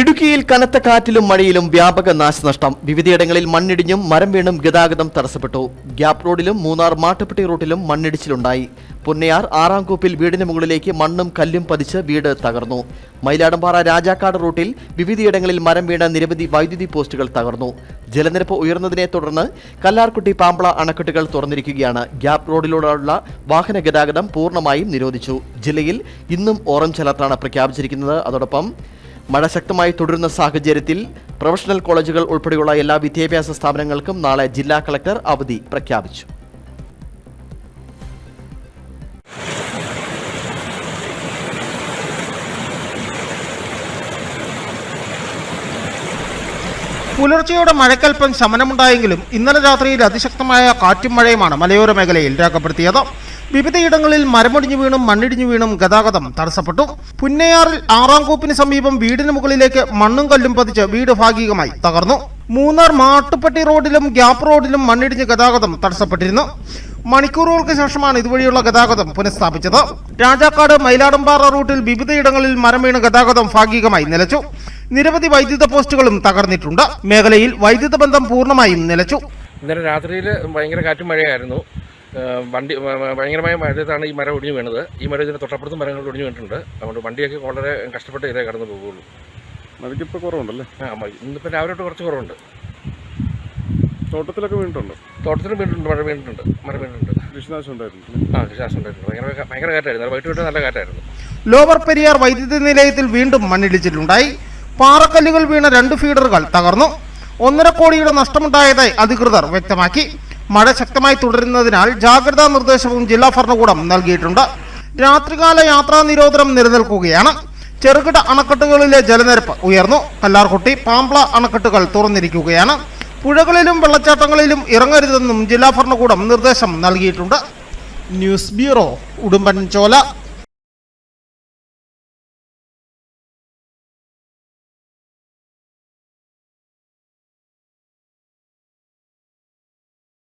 ഇടുക്കിയിൽ കനത്ത കാറ്റിലും മഴയിലും വ്യാപക നാശനഷ്ടം. വിവിധയിടങ്ങളിൽ മണ്ണിടിഞ്ഞും മരം വീണും ഗതാഗതം തടസ്സപ്പെട്ടു. ഗ്യാപ് റോഡിലും മൂന്നാർ മാട്ടുപ്പെട്ടി റോഡിലും മണ്ണിടിച്ചിലുണ്ടായി. പുന്നയാർ ആറാംകൂപ്പിൽ വീടിന് മുകളിലേക്ക് മണ്ണും കല്ലും പതിച്ച് വീട് തകർന്നു. മയിലാടംപാറ രാജാക്കാട് റൂട്ടിൽ വിവിധയിടങ്ങളിൽ മരം വീണ നിരവധി വൈദ്യുതി പോസ്റ്റുകൾ തകർന്നു. ജലനിരപ്പ് ഉയർന്നതിനെ തുടർന്ന് കല്ലാർകുട്ടി പാമ്പള അണക്കെട്ടുകൾ തുറന്നിരിക്കുകയാണ്. ഗ്യാപ് റോഡിലൂടെയുള്ള വാഹന ഗതാഗതം പൂർണമായും നിരോധിച്ചു. ജില്ലയിൽ ഇന്നും ഓറഞ്ച് അലർട്ടാണ് പ്രഖ്യാപിച്ചിരിക്കുന്നത്. അതോടൊപ്പം മഴ ശക്തമായി തുടരുന്ന സാഹചര്യത്തിൽ പ്രൊഫഷണൽ കോളേജുകൾ ഉൾപ്പെടെയുള്ള എല്ലാ വിദ്യാഭ്യാസ സ്ഥാപനങ്ങൾക്കും നാളെ ജില്ലാ കളക്ടർ അവധി പ്രഖ്യാപിച്ചു. പുലർച്ചെയോടെ മഴക്കൽപ്പം ശമനമുണ്ടായെങ്കിലും ഇന്നലെ രാത്രിയിൽ അതിശക്തമായ കാറ്റും മഴയുമാണ് മലയോര മേഖലയിൽ രേഖപ്പെടുത്തിയത്. വിവിധയിടങ്ങളിൽ മരമൊടിഞ്ഞു വീണും മണ്ണിടിഞ്ഞു വീണും ഗതാഗതം തടസ്സപ്പെട്ടു. പുന്നയാറിൽ ആറാംകൂപ്പിന് സമീപം വീടിന് മുകളിലേക്ക് മണ്ണും കല്ലും പതിച്ച് വീട് ഭാഗികമായി തകർന്നു. മൂന്നാർ മാട്ടുപ്പെട്ടി റോഡിലും ഗ്യാപ്പ് റോഡിലും മണ്ണിടിഞ്ഞ് ഗതാഗതം തടസ്സപ്പെട്ടിരുന്നു. മണിക്കൂറുകൾക്ക് ശേഷമാണ് ഇതുവഴിയുള്ള ഗതാഗതം പുനഃസ്ഥാപിച്ചത്. രാജാക്കാട് മയിലാടംപാറ റൂട്ടിൽ വിവിധയിടങ്ങളിൽ മരം വീണ് ഗതാഗതം ഭാഗികമായി നിലച്ചു. നിരവധി വൈദ്യുത പോസ്റ്റുകളും തകർന്നിട്ടുണ്ട്. മേഖലയിൽ വൈദ്യുത ബന്ധം പൂർണമായും നിലച്ചു. ഇന്നലെ രാത്രിയിൽ ഭയങ്കര കാറ്റും മഴയായിരുന്നു വണ്ടി ഭയങ്കരമായ മഴയത്താണ് ഈ മരം ഒടിഞ്ഞു വീണത്. ഈ മരം ഇതിന്റെ തൊട്ടപ്പുറത്തും മരങ്ങൾ ഒടിഞ്ഞു വീണിട്ടുണ്ട്. അതുകൊണ്ട് വണ്ടിയൊക്കെ വളരെ കഷ്ടപ്പെട്ട് ഇതേ കടന്നു പോകുള്ളൂ. മഴയ്ക്കിപ്പോൾ കുറവുണ്ടല്ലേ? ആ മതി ഇന്നിപ്പോൾ രാവിലെ തൊട്ട് കുറച്ച് കുറവുണ്ട്. തോട്ടത്തിലൊക്കെ വീണിട്ടുണ്ട്? തോട്ടത്തിലും വീണിട്ടുണ്ട് മഴ വീണിട്ടുണ്ട് മഴ വീണിട്ടുണ്ട്. കൃഷിനാശം ഉണ്ടായിരുന്നു ആ കൃഷിനാശം ഉണ്ടായിരുന്നു ഭയങ്കര ഭയങ്കര കാറ്റായിരുന്നു. വൈകിട്ട് വിട്ട് നല്ല കാറ്റായിരുന്നു. ലോവർ പെരിയാർ വൈദ്യുതി നിലയത്തിൽ വീണ്ടും മണ്ണിടിച്ചിലുണ്ടായി. പാറക്കല്ലുകൾ വീണ രണ്ട് ഫീഡറുകൾ തകർന്നു. ഒന്നര കോടിയുടെ നഷ്ടമുണ്ടായതായി അധികൃതർ വ്യക്തമാക്കി. മഴ ശക്തമായി തുടരുന്നതിനാൽ ജാഗ്രതാ നിർദ്ദേശവും ജില്ലാ ഭരണകൂടം നൽകിയിട്ടുണ്ട്. രാത്രികാല യാത്രാ നിരോധനം നിലനിൽക്കുകയാണ്. ചെറുകിട അണക്കെട്ടുകളിലെ ജലനിരപ്പ് ഉയർന്നു. കല്ലാർകുട്ടി പാമ്പ്ള അണക്കെട്ടുകൾ തുറന്നിരിക്കുകയാണ്. പുഴകളിലും വെള്ളച്ചാട്ടങ്ങളിലും ഇറങ്ങരുതെന്നും ജില്ലാ ഭരണകൂടം നിർദ്ദേശം നൽകിയിട്ടുണ്ട്. News bureau Udumbanchola.